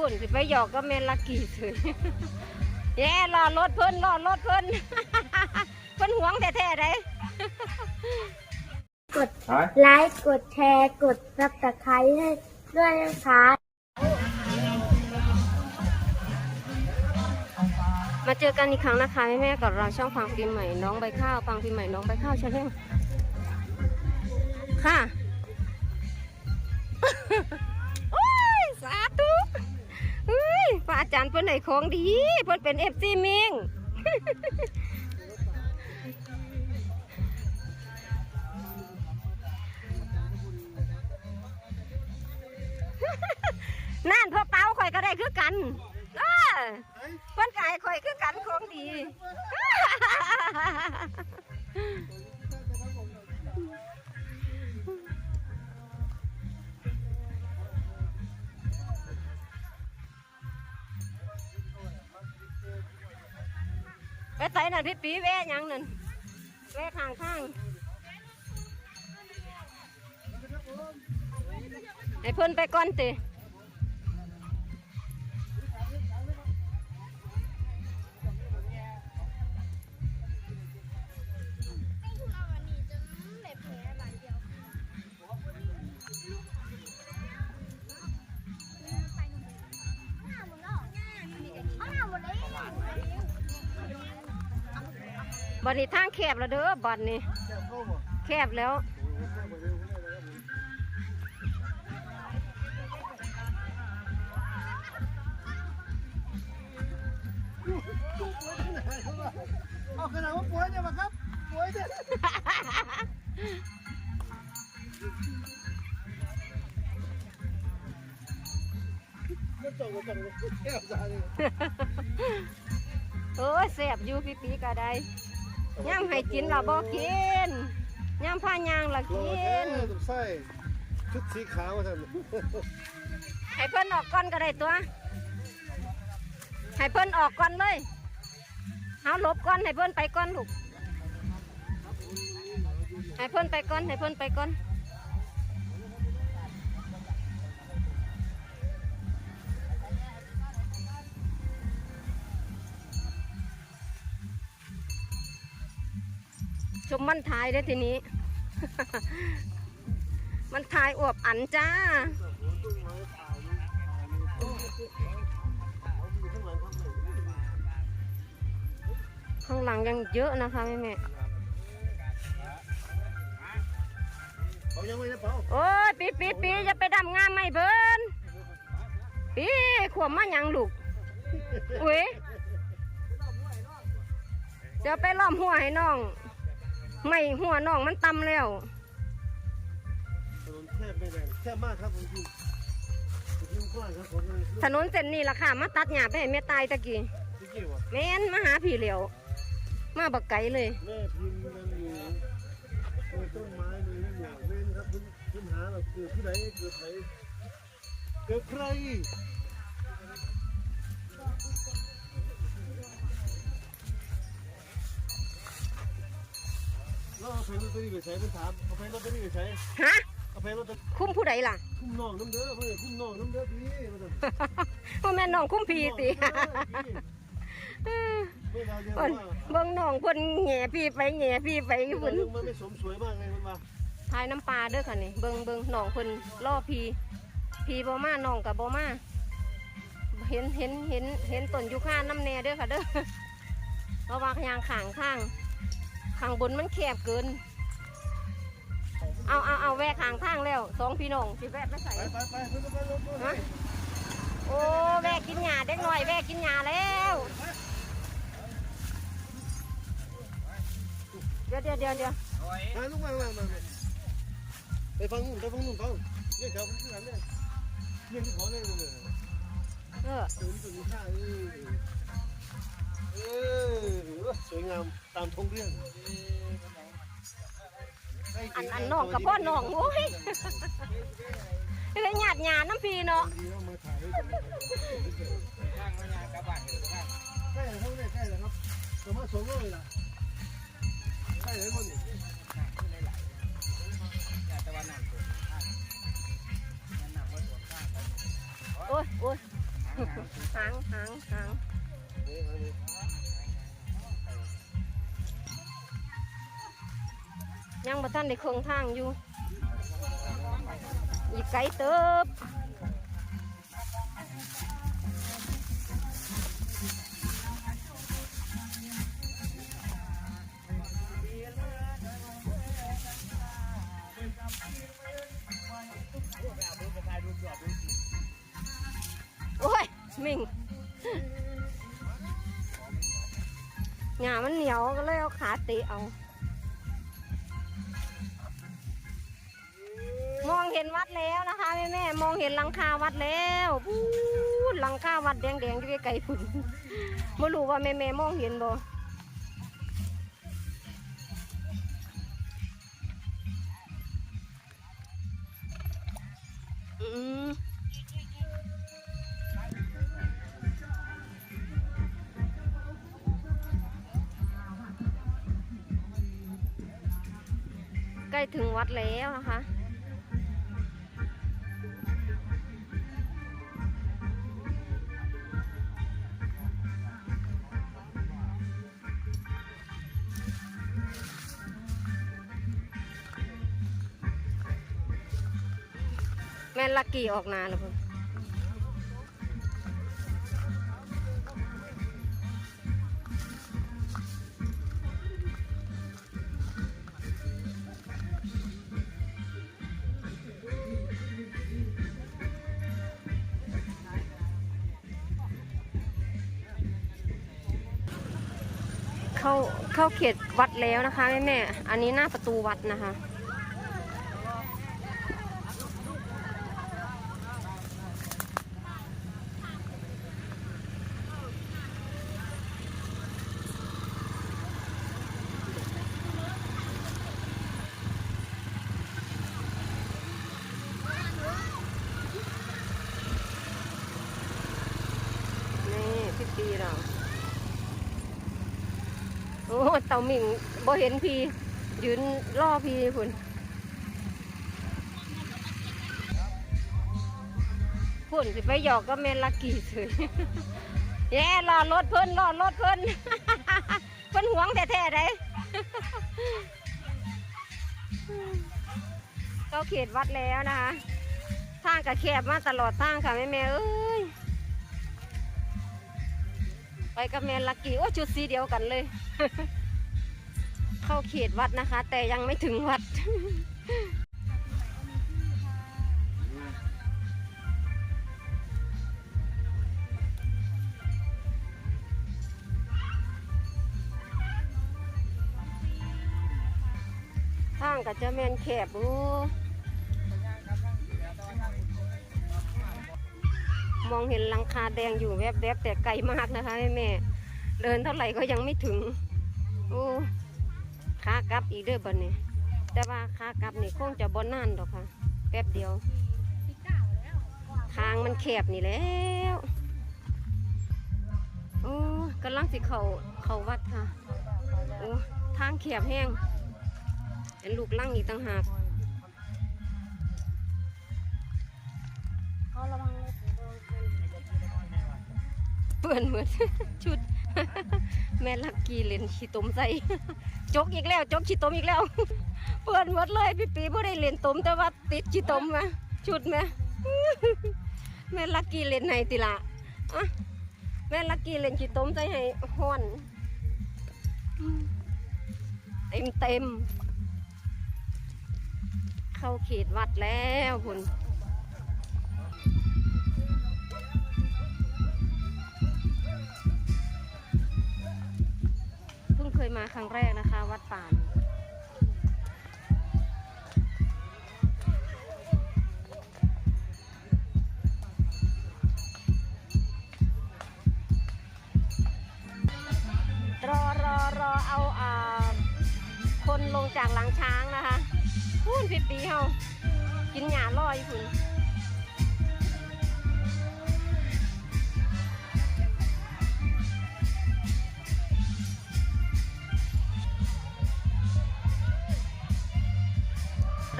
พุ่นสิไปหยอกก็แม่นลักกี้เฉยแย่รอรถเพิ่นรอรถเพิ่นเพิ่นหวงแท้ๆได้กดไลค์กดแชร์กดซับสไครต์ให้ด้วยนะคะมาเจอกันอีกครั้งนะคะแม่แม่ๆกับเราช่องฟังปีใหม่น้องใบข้าวฟังปีใหม่น้องใบข้าวชาแนลค่ะ โอ้ยสาธุเฮ้ย พระอาจารย์เพิ่นไหนของดี เพิ่นเป็นเอฟซีมิงนั่นพ่อเป้าข่อยก็ได้คือกันเออเพิ่นกายข่อยคือกันของดี ไปไส่นั่นพี่ปีแวะหยังนั่นแวะข้างข้างให้เพิ่นไปก่อนติ บัดนี้ทางแคบแล้วเด้อบัดนี้ แคบแล้ว เอาขนาดว่าป่วยเนี่ยมาครับป่วยเนี่ยมันจงมันจงแก้วซาเลยโอ้ยแสบอยู่พี่ปีก็ได้ ย่ำให้กินเราบ่กินย่ำผ้ายางเรากินใส่ชุดสีขาวท่านให้เพิ่นออกก่อนก็ได้ตัวให้เพิ่นออกก่อนเลยเอาลบก่อนให้เพิ่นไปก่อนลูกให้เพิ่นไปก่อนให้เพิ่นไปก่อน ชมมันถ่ายได้ทีนี้ มันถ่ายอวบอันจ้าข้างหลังยังเยอะนะคะแม่แม่เขายังไม่ได้เป่าโอ้ยปีปีปีจะไปดำงามไม่เบิ้นปีขวมมาหยังลูกอุ้ยจะไปล้อมหัวให้น้อง ไม่หัวน้องมันตำแล้วถนนแคบไม่แรงแคบมากครับผมจริงจริงกว้างครับผมถนนเส้นนี้ล่ะค่ะ มาตัดหญ้าไปให้แม่ตายตะกี้จริงวะแม่นมาหาผีเหลียวมาบักไก่เลยแม่พิมพ์ยังอยู่โดยต้นไม้เลยนั่นอย่างเว้นครับคุณคุณหาแบบเกิดที่ไหนเกิดไหนเกิดใคร แล้วเอาเพลงลอตเตอรี่ไปใช้มันถามเอาเพลงลอตเตอรี่ไปใช้ฮะ เอาเพลงลอตเตอรี่คุ้มผู้ใดล่ะ คุ้มน้องน้ำเด้อเพื่อนคุ้มน้องน้ำเด้อพี่มาเถอะพ่อแม่น้องคุ้มพีสิไม่เราเยอะเพิ่นมากเบิ่งน้องเพิ่นแหง่พี่ไปแหง่พี่ไปอยู่เพิ่เพิ่นนมันไม่สมสวยมากเลยมันว่าทายน้ำปลาเด้อค่ะนี่เบิ่งเบิ่งน้องเพิ่นล่อพีพีบ่มาน้องกับบ่มาเห็นเห็นเห็นเห็นต้นยูคาน้ำแน่เด้อค่ะเด้อเพราะว่ายางขางข้าง ข้างบนมันแคบเกิน เอาเอาเอาแวะข้างทางแล้วสองพี่น้องสิแวะไปใส่ไปไปไปเพิ่นไปรถรถฮะโอ้แวะกินหญ้าเด็กหน่อยแวะกินหญ้าแล้วเดี๋ยวเดี๋ยวเดี๋ยวเดี๋ยวไปลูกมามามาไปฟังนู่นไปฟังนู่นฟังเนี่ยเขาเป็นที่ไหนเนี่ยเนี่ยที่ขอเนี่ยเลยเออถึงถึงข้าเออ เออสวยงามตามท้องเรื่องอันอันน้องกับพ่อน้องโอ้ยเลยหยาดหยาน้ำพีเนาะใกล้แล้วใกล้แล้วครับประมาณสองร้อยละใกล้แล้วมันนี่โอ้ยโอ้ยหางหางหาง ยังบ่ทันได้เครื่องทางอยู่ อีกไกลเติบโอ้ยมิงหงามันเหนียวก็เลยเอาขาเตะเอา เห็นวัดแล้วนะคะแม่แม่ๆมองเห็นหลังคาวัดแล้วพูดหลังคาวัดแดงๆอยู่ไกลๆพุ่นไม่รู้ว่าแม่แม่ๆมองเห็นบ่อืมใกล้ถึงวัดแล้วนะคะ ม่นลักกี้ออกนานแล้วเพิ่นเข้าเข้าเขตวัดแล้วนะคะแม่แม่อันนี้หน้าประตูวัดนะคะ นี่พี่ปีเรา โอ้เต่าหมิงบ่เห็นพี่ยืนล่อพี่คุณพุ่นสิไปหยอกก็แม่นลักกี้เฉยแย่รอรถเพิ่นรอรถเพิ่นเพิ่นหวงแท้ๆได้เข้าเขตวัดแล้วนะคะทางกระแคบมาตลอดทางค่ะแม่แม่เอ้ยไปกับแมนลักกี้โอ้ชุดสีเดียวกันเลย เข้าเขตวัดนะคะ แต่ยังไม่ถึงวัด ทางก็จะแมนแคบโอ้มองเห็นหลังคาแดงอยู่แวบๆแต่ไกลมากนะคะแม่แม่ๆเดินเท่าไหร่ก็ยังไม่ถึง โอ้ ขากลับอีกเด้อบันนี้แต่ว่าขากลับนี่คงจะบ่นานดอกค่ะ แป๊บเดียว ทางมันแคบนี่แล้วโอ้กำลังสิเขาเขาวัดค่ะโอ้ทางแคบแห้งเห็นลูกลั่งอีกต่างหากเปื่อนเหมือนชุด แม่ลักกี้เลนขี้ตมใส่ จกอีกแล้วจกขี้ตมอีกแล้ว เปื่อนหมดเลย พี่ปีบ่ได้เล่นตมแต่ว่าติดขี้ตมมาชุดแม่แม่ลักกี้เล่นให้ติละอะแม่ลักกี้เล่นขี้ตมใส่ให้ห้อนเต็มเต็ม เข้าเขตวัดแล้วคุณ มาครั้งแรกนะคะ วัดป่านรอรอรอเอาอ่าคนลงจากหลังช้างนะคะพูนพี่ปีเฮากินหญ้าล่อยคุณ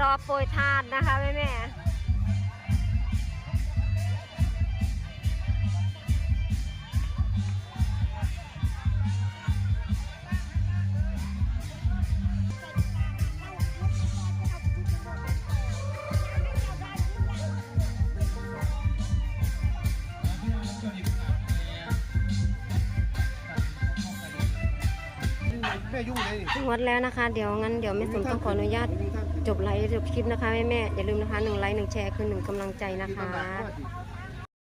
รอโปรยทานนะคะแม่แม่หมดแล้วนะคะ เดี๋ยวงั้นเดี๋ยวแม่สมต้องขออนุญาต จบไลฟ์จบคลิปนะคะแม่แม่อย่าลืมนะคะหนึ่งไลค์หนึ่งแชร์คือหนึ่งกำลังใจนะคะ